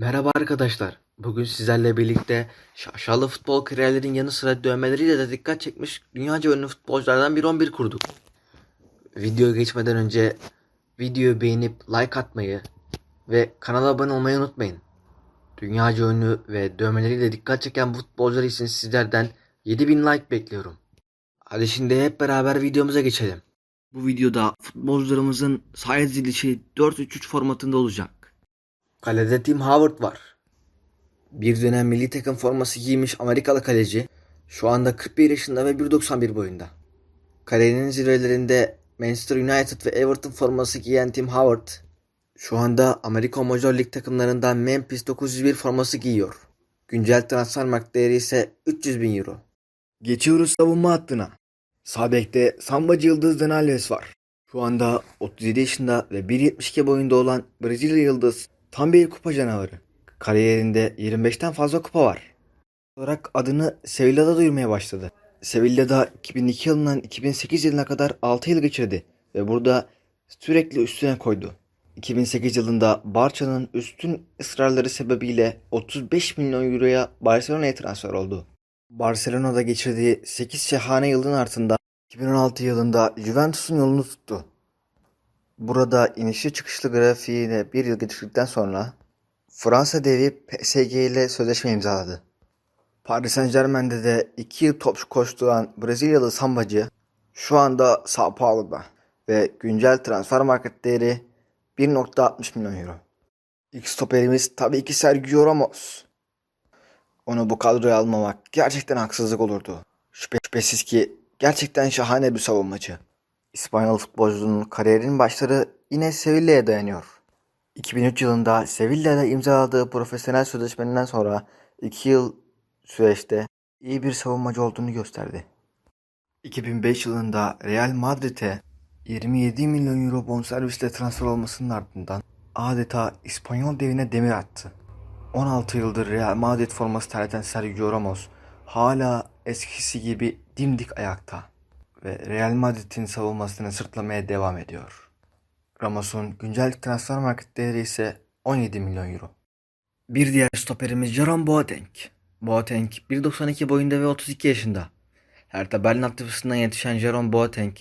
Merhaba arkadaşlar. Bugün sizlerle birlikte şaşalı futbol kariyerlerin yanı sıra dövmeleriyle de dikkat çekmiş dünyaca ünlü futbolculardan bir 11 kurduk. Videoya geçmeden önce videoyu beğenip like atmayı ve kanala abone olmayı unutmayın. Dünyaca ünlü ve dövmeleriyle dikkat çeken futbolcular için sizlerden 7000 like bekliyorum. Hadi şimdi hep beraber videomuza geçelim. Bu videoda futbolcularımızın sahaya dizilişi 4-3-3 formatında olacak. Kalede Tim Howard var. Bir dönem milli takım forması giymiş Amerikalı kaleci. Şu anda 41 yaşında ve 1.91 boyunda. Kalenin zirvelerinde Manchester United ve Everton forması giyen Tim Howard şu anda Amerika Major Lig takımlarından Memphis 901 forması giyiyor. Güncel transfer mark değeri ise 300 bin euro. Geçiyoruz savunma hattına. Sağ bekte Sambacı Yıldız Denalves var. Şu anda 37 yaşında ve 1.72 boyunda olan Brezilya Yıldız tam bir kupa canavarı. Kariyerinde 25'ten fazla kupa var. Olarak adını Sevilla'da duyurmaya başladı. Sevilla'da 2002 yılından 2008 yılına kadar 6 yıl geçirdi ve burada sürekli üstüne koydu. 2008 yılında Barça'nın üstün ısrarları sebebiyle 35 milyon euroya Barcelona'ya transfer oldu. Barcelona'da geçirdiği 8 şahane yılın ardından 2016 yılında Juventus'un yolunu tuttu. Burada inişli çıkışlı grafiğine bir yıl geçirdikten sonra Fransa devi PSG ile sözleşme imzaladı. Paris Saint Germain'de de 2 yıl top koşturan Brezilyalı sambacı şu anda Sao Paulo'da ve güncel transfer market değeri 1.60 milyon euro. İlk stoperimiz tabii ki Sergio Ramos. Onu bu kadroya almamak gerçekten haksızlık olurdu. Şüphe- Şüphesiz ki gerçekten şahane bir savunmacı. İspanyol futbolcunun kariyerinin başları yine Sevilla'ya dayanıyor. 2003 yılında Sevilla'da imzaladığı profesyonel sözleşmesinden sonra 2 yıl süreçte iyi bir savunmacı olduğunu gösterdi. 2005 yılında Real Madrid'e 27 milyon euro bonservisle transfer olmasının ardından adeta İspanyol devine demir attı. 16 yıldır Real Madrid forması terleten Sergio Ramos hala eskisi gibi dimdik ayakta ve Real Madrid'in savunmasını sırtlamaya devam ediyor. Ramos'un güncel transfer market değeri ise 17 milyon euro. Bir diğer stoperimiz Jerome Boateng. Boateng 1.92 boyunda ve 32 yaşında. Hertha Berlin altyapısından yetişen Jerome Boateng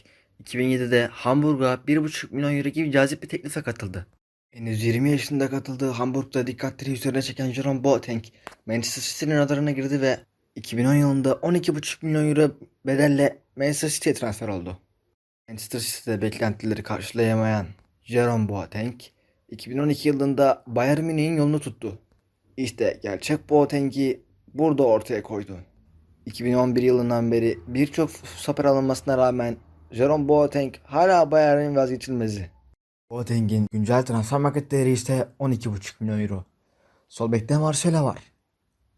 2007'de Hamburg'a 1.5 milyon euro gibi cazip bir teklife katıldı. Henüz 20 yaşında katıldığı Hamburg'da dikkatleri üzerine çeken Jerome Boateng Manchester City'nin radarına girdi ve 2010 yılında 12,5 milyon euro bedelle Manchester City'ye transfer oldu. Manchester City'de beklentileri karşılayamayan Jerome Boateng 2012 yılında Bayern Münih'in yolunu tuttu. İşte gerçek Boateng'i burada ortaya koydu. 2011 yılından beri birçok stoper alınmasına rağmen Jerome Boateng hala Bayern'in vazgeçilmezi. Boateng'in güncel transfer market değeri ise 12,5 milyon euro. Sol bekte Marcelo var.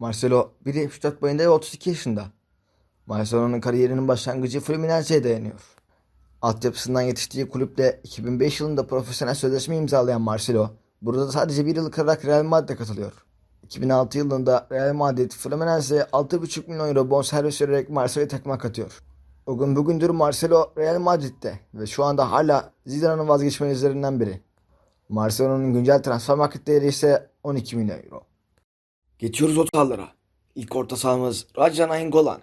Marcelo 1.74 boyunda ve 32 yaşında. Marcelo'nun kariyerinin başlangıcı Fluminense'ye dayanıyor. Altyapısından yetiştiği kulüple 2005 yılında profesyonel sözleşme imzalayan Marcelo, burada da sadece bir yıl kalarak Real Madrid'e katılıyor. 2006 yılında Real Madrid Fluminense'ye 6,5 milyon euro bonservis vererek Marcelo'yu takıma katıyor. O gün bugündür Marcelo Real Madrid'de ve şu anda hala Zidane'ın vazgeçmelilerinden biri. Marcelo'nun güncel transfer market değeri ise 12 milyon euro. Geçiyoruz otallara. İlk orta sahamız Raja Nainggolan.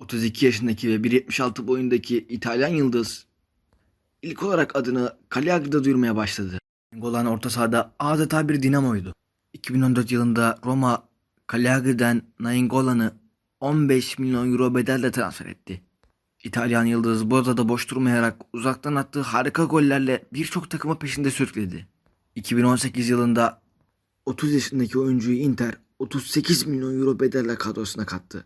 32 yaşındaki ve 1.76 boyundaki İtalyan yıldız ilk olarak adını Cagliari'de duyurmaya başladı. Nainggolan orta sahada adeta bir dinamoydu. 2014 yılında Roma Cagliari'den Nainggolan'ı 15 milyon euro bedelle transfer etti. İtalyan yıldız burada da boş durmayarak uzaktan attığı harika gollerle birçok takımı peşinde sürükledi. 2018 yılında 30 yaşındaki oyuncuyu Inter 38 milyon euro bedelle kadrosuna kattı.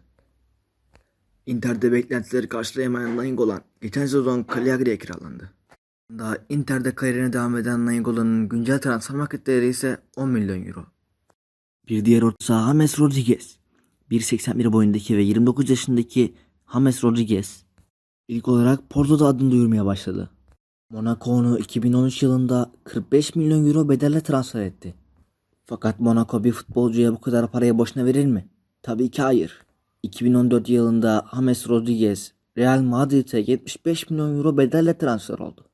Inter'de beklentileri karşılayamayan Nainggolan geçen sezon Cagliari'ye kiralandı. Daha Inter'de kariyerine devam eden Nainggolan'ın güncel transfer market değeri ise 10 milyon euro. Bir diğer orta saha James Rodriguez. 1.81 boyundaki ve 29 yaşındaki James Rodriguez ilk olarak Porto'da adını duyurmaya başladı. Monaco onu 2013 yılında 45 milyon euro bedelle transfer etti. Fakat Monaco bir futbolcuya bu kadar parayı boşuna verir mi? Tabii ki hayır. 2014 yılında James Rodriguez Real Madrid'e 75 milyon euro bedelle transfer oldu.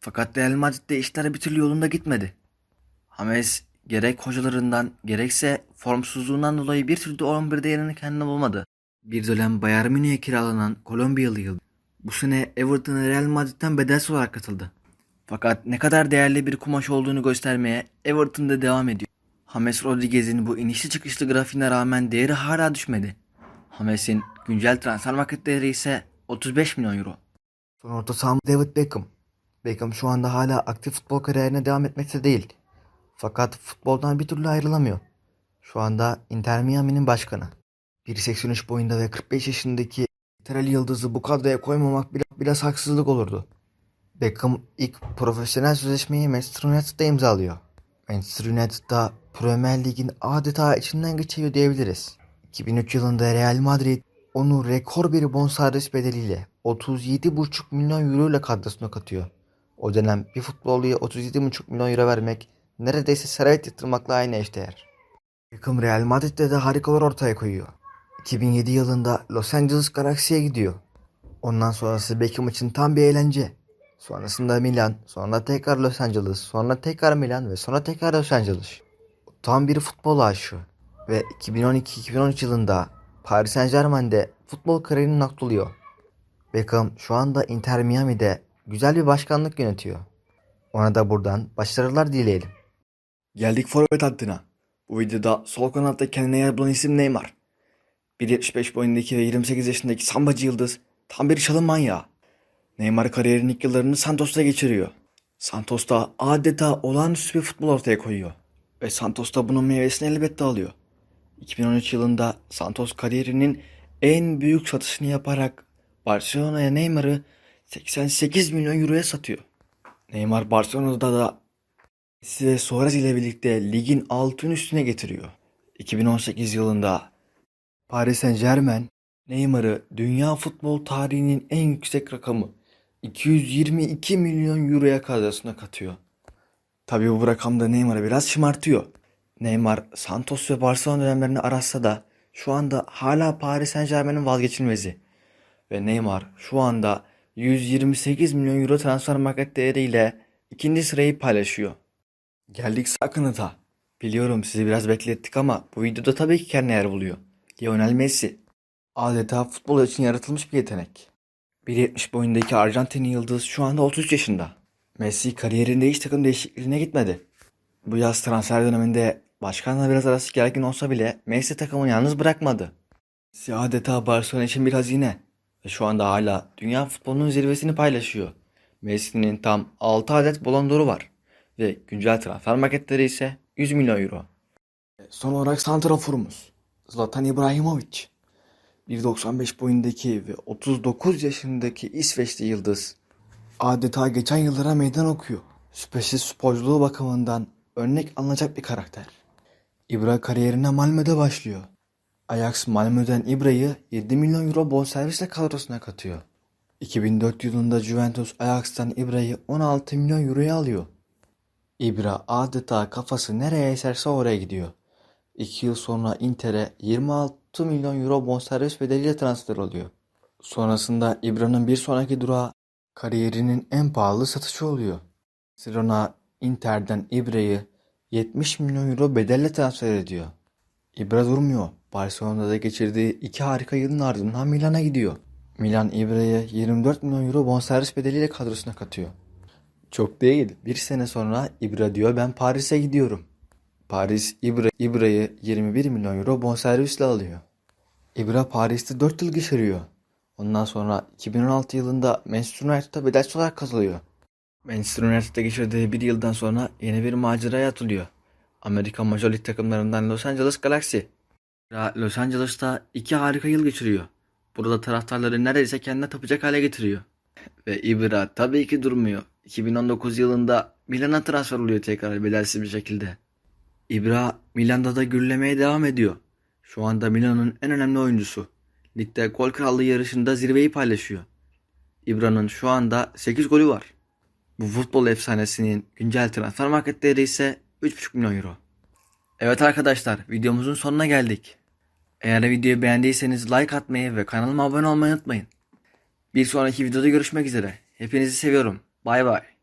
Fakat Real Madrid'de işler bir türlü yolunda gitmedi. James gerek hocalarından gerekse formsuzluğundan dolayı bir türlü 11'de yerini kendine bulmadı. Bir dönem Bayern Münih'e kiralanan Kolombiyalı yıldız. Bu sene Everton'a Real Madrid'den bedelsiz olarak katıldı. Fakat ne kadar değerli bir kumaş olduğunu göstermeye Everton'da devam ediyor. James Rodriguez'in bu inişli çıkışlı grafiğine rağmen değeri hala düşmedi. James'in güncel transfer market değeri ise 35 milyon euro. Son orta sahamız David Beckham. Beckham şu anda hala aktif futbol kariyerine devam etmekte değil. Fakat futboldan bir türlü ayrılamıyor. Şu anda Inter Miami'nin başkanı. 1.83 boyunda ve 45 yaşındaki İtalyalı yıldızı bu kadroya koymamak biraz, biraz haksızlık olurdu. Beckham ilk profesyonel sözleşmeyi Manchester United'da imzalıyor. Manchester United'da Premier Lig'in adeta içinden geçiyor diyebiliriz. 2003 yılında Real Madrid onu rekor bir bonservis bedeliyle 37,5 milyon euro ile kadrosuna katıyor. O dönem bir futbolcuya 37,5 milyon euro vermek neredeyse servet yatırmakla aynı eşdeğer. Beckham Real Madrid'de de harikalar ortaya koyuyor. 2007 yılında Los Angeles Galaxy'ye gidiyor. Ondan sonrası Beckham için tam bir eğlence. Sonrasında Milan, sonra tekrar Los Angeles, sonra tekrar Milan ve sonra tekrar Los Angeles. Tam bir futbol aşığı. Ve 2012-2013 yılında Paris Saint Germain'de futbol kariyerini noktalıyor. Beckham şu anda Inter Miami'de güzel bir başkanlık yönetiyor. Ona da buradan başarılar dileyelim. Geldik forvet hattına. Bu videoda sol kanatta kendine yer bulan isim Neymar. 1.75 boyundaki ve 28 yaşındaki sambacı yıldız tam bir çalım manyağı. Neymar kariyerinin ilk yıllarını Santos'ta geçiriyor. Santos'ta adeta olağanüstü bir futbol ortaya koyuyor. Ve Santos da bunun meyvesini elbette alıyor. 2013 yılında Santos kariyerinin en büyük satışını yaparak Barcelona'ya Neymar'ı 88 milyon euroya satıyor. Neymar Barcelona'da da Messi Suarez ile birlikte ligin altın üstüne getiriyor. 2018 yılında Paris Saint Germain Neymar'ı dünya futbol tarihinin en yüksek rakamı 222 milyon euroya kadrosuna katıyor. Tabii bu rakamda Neymar'ı biraz şımartıyor. Neymar Santos ve Barcelona dönemlerini arasa da şu anda hala Paris Saint Germain'in vazgeçilmezi. Ve Neymar şu anda 128 milyon euro transfer market değeriyle ikinci sırayı paylaşıyor. Geldik sağ kanata. Biliyorum sizi biraz beklettik ama bu videoda tabii ki kendine yer buluyor. Lionel Messi. Adeta futbol için yaratılmış bir yetenek. 1.70 boyundaki Arjantinli yıldız şu anda 33 yaşında. Messi kariyerinde hiç takım değişikliğine gitmedi. Bu yaz transfer döneminde başkanla biraz arası gergin olsa bile Messi takımını yalnız bırakmadı. Messi adeta Barcelona için bir hazine. Ve şu anda hala dünya futbolunun zirvesini paylaşıyor. Messi'nin tam 6 adet Ballon d'Or'u var. Ve güncel transfer marketleri ise 100 milyon euro. Son olarak santraforumuz Zlatan İbrahimovic. 1.95 boyundaki ve 39 yaşındaki İsveçli yıldız adeta geçen yıllara meydan okuyor. Şüphesiz sporculuğu bakımından örnek alınacak bir karakter. İbra kariyerine Malmö'de başlıyor. Ajax Malmö'den İbra'yı 7 milyon euro bonservisle kadrosuna katıyor. 2004 yılında Juventus Ajax'tan İbra'yı 16 milyon euroya alıyor. İbra adeta kafası nereye eserse oraya gidiyor. 2 yıl sonra Inter'e 26 milyon euro bonservis bedeliyle transfer oluyor. Sonrasında İbra'nın bir sonraki durağı kariyerinin en pahalı satışı oluyor. Barcelona Inter'den İbra'yı 70 milyon euro bedelle transfer ediyor. İbra durmuyor. Barcelona'da geçirdiği iki harika yılın ardından Milan'a gidiyor. Milan İbra'yı 24 milyon euro bonservis bedeliyle kadrosuna katıyor. Çok değil. Bir sene sonra İbra diyor ben Paris'e gidiyorum. Paris İbra, İbra'yı 21 milyon euro bonservisle alıyor. İbra Paris'te 4 yıl geçiriyor. Ondan sonra 2016 yılında Manchester United'a bedelsiz olarak katılıyor. Manchester United'da geçirdiği bir yıldan sonra yeni bir maceraya atılıyor. Amerika Major Lig takımlarından Los Angeles Galaxy. Los Angeles'ta iki harika yıl geçiriyor. Burada taraftarları neredeyse kendine tapacak hale getiriyor. Ve Ibra tabii ki durmuyor. 2019 yılında Milan'a transfer oluyor tekrar bedelsiz bir şekilde. İbra Milan'da da gürlemeye devam ediyor. Şu anda Milan'ın en önemli oyuncusu. Ligde gol krallığı yarışında zirveyi paylaşıyor. İbra'nın şu anda 8 golü var. Bu futbol efsanesinin güncel transfer market değeri ise 3,5 milyon euro. Evet arkadaşlar videomuzun sonuna geldik. Eğer videoyu beğendiyseniz like atmayı ve kanalıma abone olmayı unutmayın. Bir sonraki videoda görüşmek üzere. Hepinizi seviyorum. Bay bay.